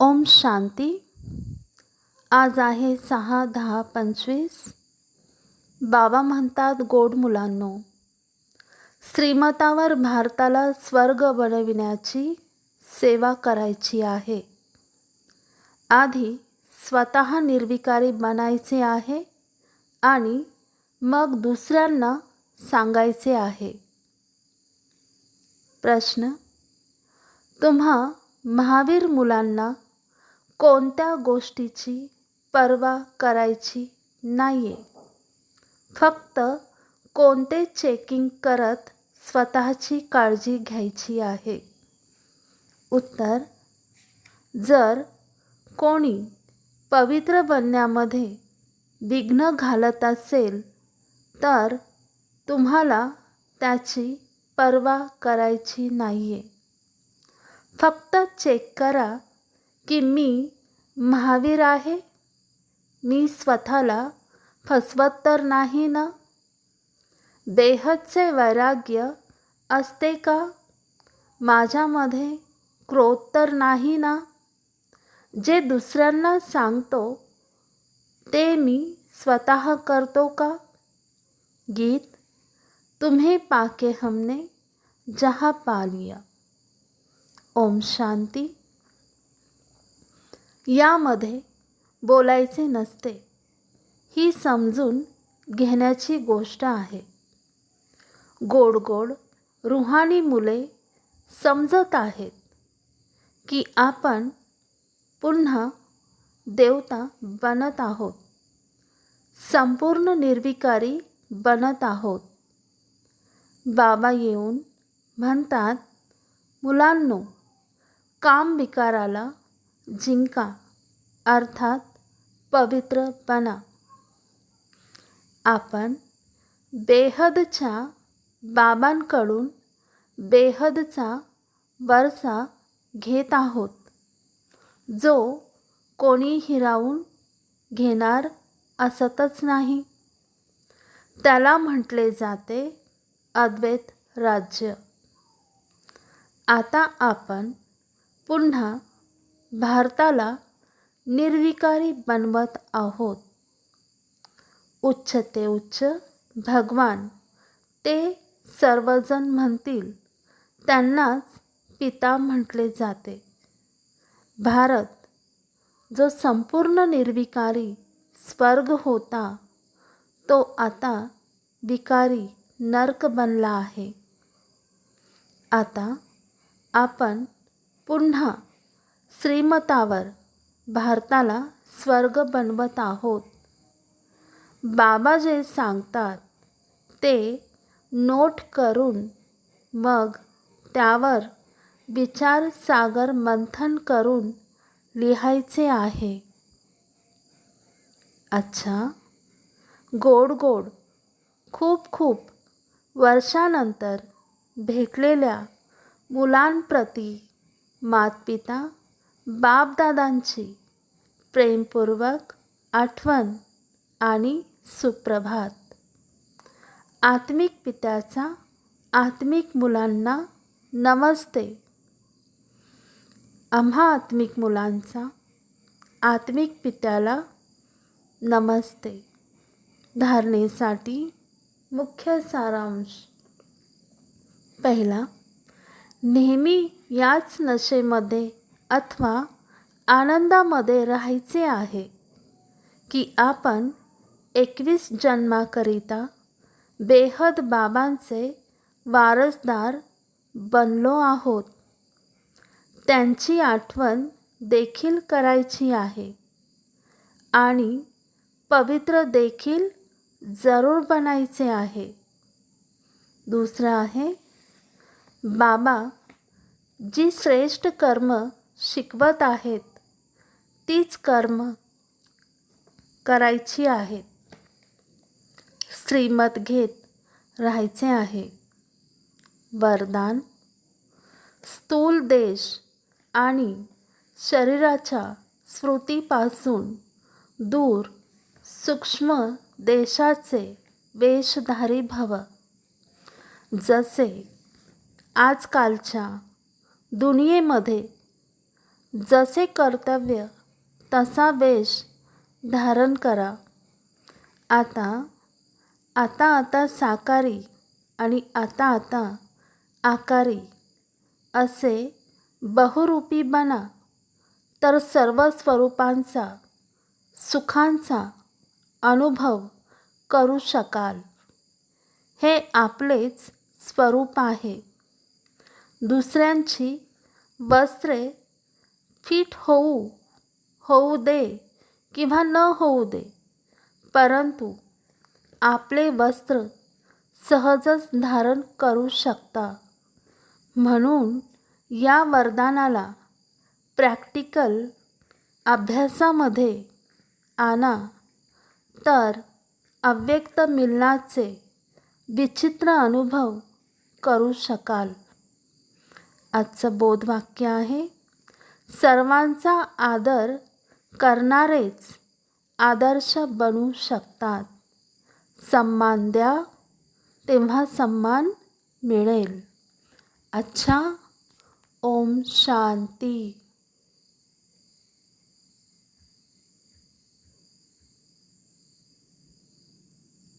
ओम शांती. आज आहे सहा दहा पंचवीस. बाबा म्हणतात गोड मुलांनो श्रीमतावर भारताला स्वर्ग बनविण्याची सेवा करायची आहे. आधी स्वतः निर्विकारी बनायचे आहे आणि मग दुसऱ्यांना सांगायचे आहे. प्रश्न तुम्हा महावीर मुलांना कोणत्या गोष्टीची पर्वा करायची नाही आहे फक्त कोणते चेकिंग करत स्वतःची काळजी घ्यायची आहे. उत्तर जर कोणी पवित्र बनण्यामध्ये विघ्न घालत असेल तर तुम्हाला त्याची पर्वा करायची नाही आहे फक्त चेक करा की मी महावीर आहे? मी स्वतःला फसवत तर नाही ना? बेहदचे वैराग्य असते का? माझ्यामध्ये क्रोध तर नाही ना? जे दुसऱ्यांना सांगतो, ते मी स्वतः करतो का? गीत, तुम्हें पाके हमने जहाँ पा लिया. ओम शांती. यामध्ये बोलायचे नसते. ही समजून घेण्याची गोष्ट आहे. गोड गोड रुहानी मुले समजत आहेत की आपण पुन्हा देवता बनत आहोत. संपूर्ण निर्विकारी बनत आहोत. बाबा येऊन म्हणतात मुलांनो काम विकाराला जिंका अर्थात पवित्रपणा. आपण बेहदच्या बाबांकडून बेहदचा वरसा घेत आहोत जो कोणी हिरावून घेणार असतच नाही. त्याला म्हटले जाते अद्वैत राज्य. आता आपण पुन्हा भारताला निर्विकारी बनवत आहोत. उच्च ते उच्च भगवान ते सर्वजण म्हणतील. त्यांनाच पिता म्हटले जाते. भारत जो संपूर्ण निर्विकारी स्वर्ग होता तो आता विकारी नर्क बनला आहे. आता आपण पुन्हा श्रीमतावर भारताला स्वर्ग बनवत आहोत. बाबा जे सांगतात ते नोट करून मग त्यावर विचार सागर मंथन करून लिहायचे आहे. अच्छा गोड गोड खूप खूप वर्षानंतर भेटलेल्या मुलांप्रती मातपिता बापदादांची प्रेमपूर्वक आठवण आणि सुप्रभात. आत्मिक पित्याचा आत्मिक मुलांना नमस्ते. आम्हा आत्मिक मुलांचा आत्मिक पित्याला नमस्ते. धारणेसाठी मुख्य सारांश. पहिला नेहमी याच नशेमध्ये अथवा आनंदामध्ये राहायचे आहे. की आपण एकवीस जन्माकरिता बेहद बाबांचे वारसदार बनलो आहोत. त्यांची आठवण देखील करायची आहे. आणि पवित्र देखील जरूर बनायचे आहे. दुसरं आहे बाबा जी श्रेष्ठ कर्म शिकवत आहेत. तीच कर्म करायची आहेत. श्रीमत घेत राहायचे आहे. वरदान स्थूल देश आणि शरीराच्या स्मृतीपासून दूर सूक्ष्म देशाचे वेशधारी भव. जसे आजकालच्या दुनियेमध्ये जसे कर्तव्य तसा वेश धारण करा. आता आता आता साकारी आणि आता आता आकारी असे बहुरूपी बना. तर सर्व स्वरूपांचा सुखांचा अनुभव करू शकाल. हे आपलेच स्वरूप आहे. दुसऱ्यांची वस्त्रे फिट होऊ होऊ दे किंवा न होऊ दे. परंतु आपले वस्त्र सहजच धारण करू शकता. म्हणून या वरदानाला प्रॅक्टिकल अभ्यासामध्ये आणा. तर अव्यक्त मिलनाचे विचित्र अनुभव करू शकाल. आजचं बोधवाक्य आहे सर्वांचा आदर करणारेच आदर्श बनू शकतात. सन्मान द्या तेव्हा सन्मान मिळेल. अच्छा ओम शांती.